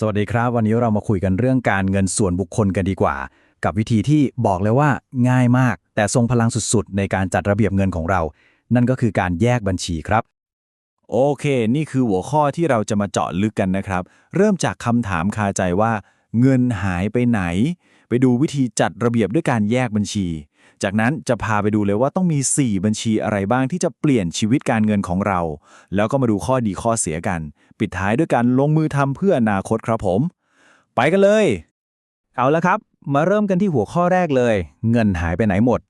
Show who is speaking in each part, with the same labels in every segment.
Speaker 1: สวัสดีครับ วันนี้เรามาคุยกันเรื่องการเงินส่วนบุคคลกันดีกว่า กับวิธีที่บอกเลยว่าง่ายมาก แต่ทรงพลังสุดๆ ในการจัดระเบียบเงินของเรา นั่นก็คือการแยกบัญชีครับ
Speaker 2: โอเค นี่คือหัวข้อที่เราจะมาเจาะลึกกันนะครับ เริ่มจากคำถามคาใจว่า เงินหายไปไหน ไปดูวิธีจัดระเบียบด้วยการแยกบัญชี จากนั้นจะพาไปดูเลยว่าต้องมี 4 บัญชีอะไรบ้างที่จะเปลี่ยนชีวิตการเงินของเรา แล้วก็มาดูข้อดีข้อเสียกัน ปิดท้ายด้วยการลงมือทำเพื่ออนาคตครับผม ไปกันเลย
Speaker 1: เอาละครับ มาเริ่มกันที่หัวข้อแรกเลย เงินหายไปไหนหมด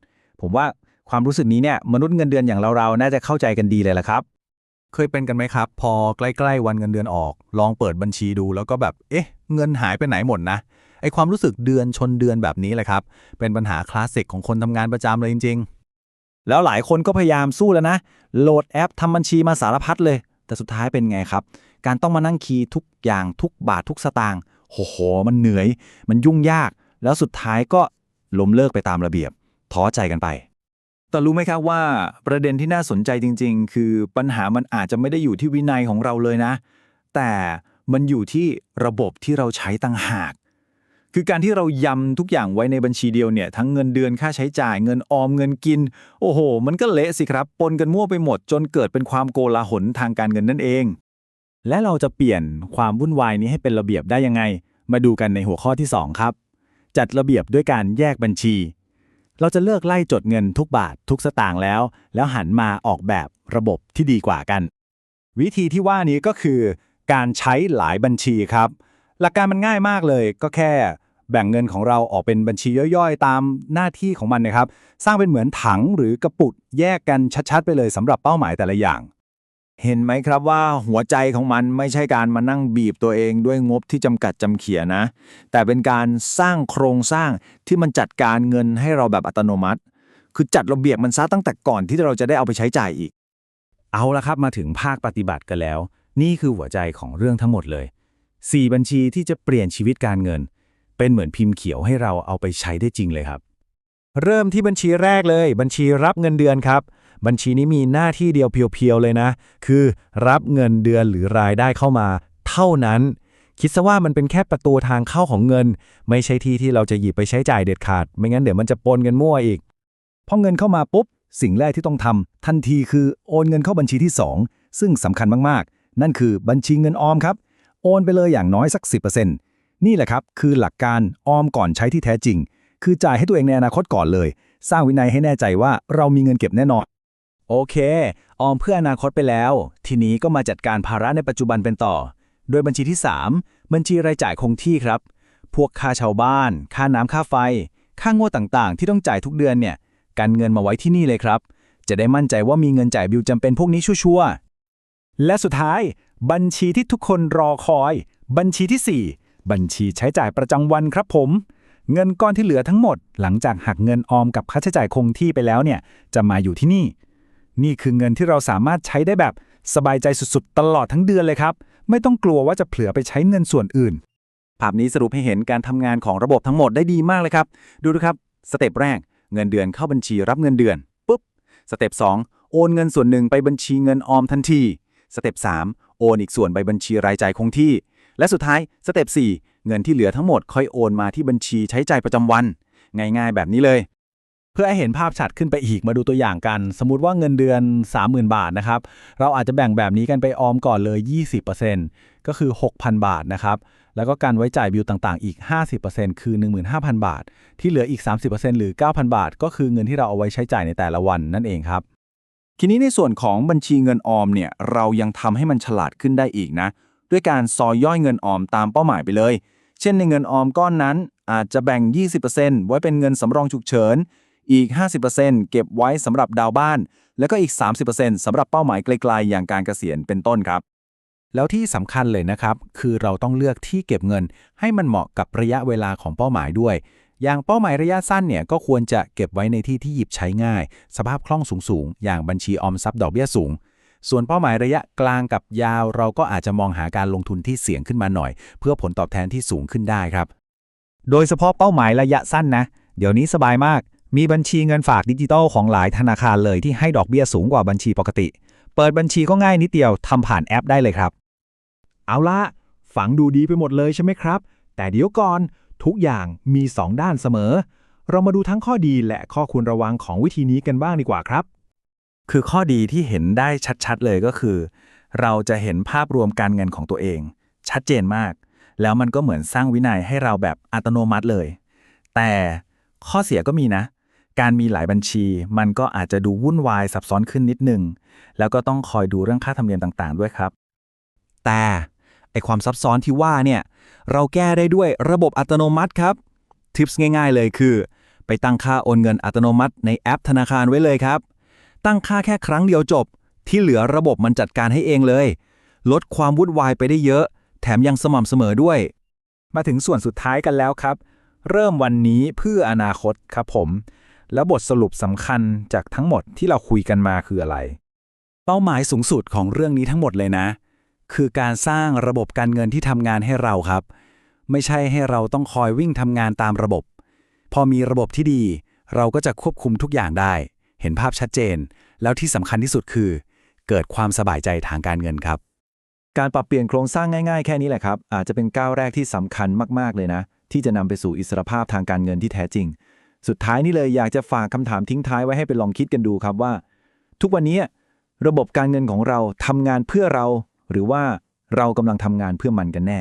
Speaker 1: ผมว่าความรู้สึกนี้เนี่ยมนุษย์เงินเดือนอย่างเราๆน่าจะเข้าใจกันดีเลยละครับ
Speaker 3: เคยเป็นกันไหมครับ พอใกล้ๆวันเงินเดือนออก ลองเปิดบัญชีดูแล้วก็แบบ เอ๊ะ เงินหายไปไหนหมดนะ ไอความรู้สึกเดือนชนเดือนแบบนี้แหละครับ เป็นปัญหาคลาสสิกของคนทำงานประจำเลยจริง
Speaker 1: แล้วหลายคนก็พยายามสู้แล้วนะ โหลดแอปทำบัญชีมาสารพัดเลย แต่สุดท้ายเป็นไงครับ การต้องมานั่งคีย์ทุกอย่างทุกบาททุกสตางค์โหโห มันเหนื่อย มันยุ่งยาก แล้วสุดท้ายก็ล้มเลิกไปตามระเบียบ ท้อใจกันไป
Speaker 2: แต่รู้ไหมครับว่าประเด็นที่น่าสนใจจริง ๆ คือปัญหามันอาจจะไม่ได้อยู่ที่วินัยของเราเลยนะ แต่มันอยู่ที่ระบบที่เราใช้ต่างหาก คือการที่เรายำทุกอย่างไว้ในบัญชีเดียวเนี่ยทั้งเงินเดือนค่าใช้จ่ายเงินออมเงินกิน โอ้โห มันก็เละสิครับปนกันมั่วไปหมด จนเกิดเป็นความโกลาหลทางการเงินนั่นเอง
Speaker 1: และเราจะเปลี่ยนความวุ่นวายนี้ให้เป็นระเบียบได้ยังไง มาดูกันในหัวข้อที่ 2 ครับ จัดระเบียบด้วยการแยกบัญชี เราจะเลิกไล่จดเงินทุกบาททุกสตางค์แล้ว แล้วหันมาออกแบบระบบที่ดีกว่ากัน วิธีที่ว่านี้ก็คือ การใช้หลายบัญชีครับ หลักการมันง่ายมากเลยก็แค่ แบ่งเงินของเราออกเป็นบัญชีย่อยๆ ตามหน้าที่ของมันนะครับ สร้างเป็นเหมือนถังหรือกระปุกแยกกันชัดๆ ไปเลยสำหรับเป้าหมายแต่ละอย่าง
Speaker 2: เห็นไหมครับว่าหัวใจของมันไม่ใช่การมานั่งบีบตัวเองด้วยงบที่จำกัดจำเขียนะ แต่เป็นการสร้างโครงสร้างที่มันจัดการเงินให้เราแบบอัตโนมัติ คือจัดระเบียบมันซะตั้งแต่ก่อนที่เราจะได้เอาไปใช้จ่ายอีก
Speaker 1: เอาละครับมาถึงภาคปฏิบัติกันแล้ว นี่คือหัวใจของเรื่องทั้งหมดเลย 4 บัญชีที่จะเปลี่ยนชีวิตการเงิน เป็นเหมือนพิมพ์เขียวให้เราเอาไปใช้ได้จริงเลยครับ เริ่มที่บัญชีแรกเลย บัญชีรับเงินเดือนครับ บัญชีนี้มีหน้าที่เดียวเพียวๆเลยนะ คือรับเงินเดือนหรือรายได้เข้ามา เท่านั้น คิดซะว่ามันเป็นแค่ประตูทางเข้าของเงิน ไม่ใช่ที่ที่เราจะหยิบไปใช้จ่ายเด็ดขาด ไม่งั้นเดี๋ยวมันจะปนกันมั่วอีกพอเงินเข้ามาปุ๊บสิ่งแรกที่ต้องทำทันทีคือโอนเงินเข้าบัญชีที่ 2 ซึ่งสำคัญมากๆ นั่นคือบัญชีเงินออมครับ โอนไปเลยอย่างน้อยสัก 10% นี่แหละครับคือหลักการออมก่อนใช้ที่แท้จริง คือจ่ายให้ตัวเองในอนาคตก่อนเลย สร้างวินัยให้แน่ใจว่าเรามีเงินเก็บแน่นอน โอเค ออมเพื่ออนาคตไปแล้ว ทีนี้ก็มาจัดการภาระในปัจจุบันเป็นต่อ โดยบัญชีที่ 3 บัญชีรายจ่ายคงที่ครับ พวกค่าช่าบ้าน ค่าน้ำค่าไฟ ค่างวดต่างๆ ที่ต้องจ่ายทุกเดือนเนี่ยการเงินมาไว้ที่นี่เลยครับ จะได้มั่นใจว่ามีเงินจ่ายบิลจำเป็นพวกนี้ชัวร์ๆและสุดท้าย บัญชีที่ทุกคนรอคอย บัญชีที่ 4 บัญชีใช้จ่ายประจำวันครับผม เงินก้อนที่เหลือทั้งหมด หลังจากหักเงินออมกับค่าใช้จ่ายคงที่ไปแล้วเนี่ย จะมาอยู่ที่นี่ นี่คือเงินที่เราสามารถใช้ได้แบบสบายใจสุดๆ ตลอดทั้งเดือนเลยครับ ไม่ต้องกลัวว่าจะเผลอไปใช้เงินส่วนอื่น
Speaker 2: ภาพนี้สรุปให้เห็นการทำงานของระบบทั้งหมดได้ดีมากเลยครับ ดูนะครับ สเต็ปแรก เงินเดือนเข้าบัญชีรับเงินเดือน ปุ๊บ สเต็ป2โอนเงินส่วนหนึ่งไปบัญชีเงินออมทันที สเต็ป3โอนอีกส่วนไปบัญชีรายจ่ายคงที่ และสุดท้ายสเต็ป4เงินที่เหลือทั้งหมดค่อยโอนมาที่บัญชีใช้จ่ายประจำวัน ง่ายๆ แบบนี้เลย
Speaker 1: เพื่อให้เห็นภาพชัดขึ้นไปอีกมาดูตัวอย่างกัน สมมติว่าเงินเดือน 30,000 บาทนะครับ เราอาจจะแบ่งแบบนี้กันไปออมก่อนเลย 20%ก็คือ 6,000 บาทนะครับ แล้วก็การไว้จ่ายบิลต่างๆ อีก 50%คือ 15,000 บาท ที่เหลืออีก 30%หรือ 9,000 บาท ก็คือเงินที่เราเอาไว้ใช้จ่ายในแต่ละวันนั่นเองครับ
Speaker 2: ทีนี้ในส่วนของบัญชีเงินออมเนี่ยเรายังทำให้มันฉลาดขึ้นได้อีกนะ ด้วยการซอยย่อยเงินออมตามเป้าหมายไปเลย เช่นในเงินออมก้อนนั้นอาจจะแบ่ง 20%ไว้เป็นเงินสำรองฉุกเฉิน อีก 50%เก็บไว้สำหรับดาวน์บ้าน แล้วก็อีก 30%สำหรับเป้าหมายไกลๆ อย่างการเกษียณเป็นต้นครับ
Speaker 3: แล้วที่สำคัญเลยนะครับ คือเราต้องเลือกที่เก็บเงิน ให้มันเหมาะกับระยะเวลาของเป้าหมายด้วย อย่างเป้าหมายระยะสั้นเนี่ยก็ควรจะเก็บไว้ในที่ที่หยิบใช้ง่าย สภาพคล่องสูงๆ อย่างบัญชีออมทรัพย์ดอกเบี้ยสูง ส่วนเป้าหมายระยะกลางกับยาว เราก็อาจจะมองหาการลงทุนที่เสี่ยงขึ้นมาหน่อย เพื่อผลตอบแทนที่สูงขึ้นได้ครับ
Speaker 1: โดยเฉพาะเป้าหมายระยะสั้นนะ เดี๋ยวนี้สบายมาก มีบัญชีเงินฝากดิจิทัลของหลายธนาคารเลยที่ให้ดอกเบี้ยสูงกว่าบัญชีปกติ เปิดบัญชีก็ง่ายนิดเดียวทำผ่านแอปได้เลยครับ เอาละ
Speaker 4: ฟังดูดีไปหมดเลยใช่ไหมครับ แต่เดี๋ยวก่อนทุกอย่างมี 2 ด้านเสมอ เรามาดูทั้งข้อดีและข้อควรระวังของวิธีนี้กันบ้างดีกว่าครับ
Speaker 2: คือข้อดีที่เห็นได้ชัดๆ เลยก็คือ เราจะเห็นภาพรวมการเงินของตัวเอง ชัดเจนมาก แล้วมันก็เหมือนสร้างวินัยให้เราแบบอัตโนมัติเลย แต่ข้อเสียก็มีนะ การมีหลายบัญชี มันก็อาจจะดูวุ่นวายซับซ้อนขึ้นนิดนึง แล้วก็ต้องคอยดูเรื่องค่าธรรมเนียมต่างๆ ด้วยครับ
Speaker 3: แต่ไอความซับซ้อนที่ว่าเนี่ยเราแก้ได้ด้วยระบบอัตโนมัติครับทิปส์ง่าย ๆ เลยคือ ไปตั้งค่าโอนเงินอัตโนมัติในแอปธนาคารไว้เลยครับ ตั้งค่าแค่ครั้งเดียวจบ ที่เหลือระบบมันจัดการให้เองเลย ลดความวุ่นวายไปได้เยอะ แถมยังสม่ำเสมอด้วย
Speaker 4: มาถึงส่วนสุดท้ายกันแล้วครับ เริ่มวันนี้เพื่ออนาคตครับผม แล้วบทสรุปสำคัญจากทั้งหมดที่เราคุยกันมาคืออะไร
Speaker 3: เป้าหมายสูงสุดของเรื่องนี้ทั้งหมดเลยนะ คือการสร้างระบบการเงินที่ทำงานให้เราครับ ไม่ใช่ให้เราต้องคอยวิ่งทำงานตามระบบ พอมีระบบที่ดี เราก็จะควบคุมทุกอย่างได้ เห็นภาพชัดเจน แล้วที่สำคัญที่สุดคือ เกิดความสบายใจทางการเงินครับ
Speaker 4: การปรับเปลี่ยนโครงสร้างง่ายๆ แค่นี้แหละครับ อาจจะเป็นก้าวแรกที่สำคัญมากๆเลยนะ ที่จะนำไปสู่อิสรภาพทางการเงินที่แท้จริง สุดท้ายนี่เลยอยากจะฝากคำถามทิ้งท้ายไว้ให้ไปลองคิดกันดูครับว่า ทุกวันนี้ระบบการเงินของเราทำงานเพื่อเรา หรือว่าเรากำลังทำงานเพื่อมันกันแน่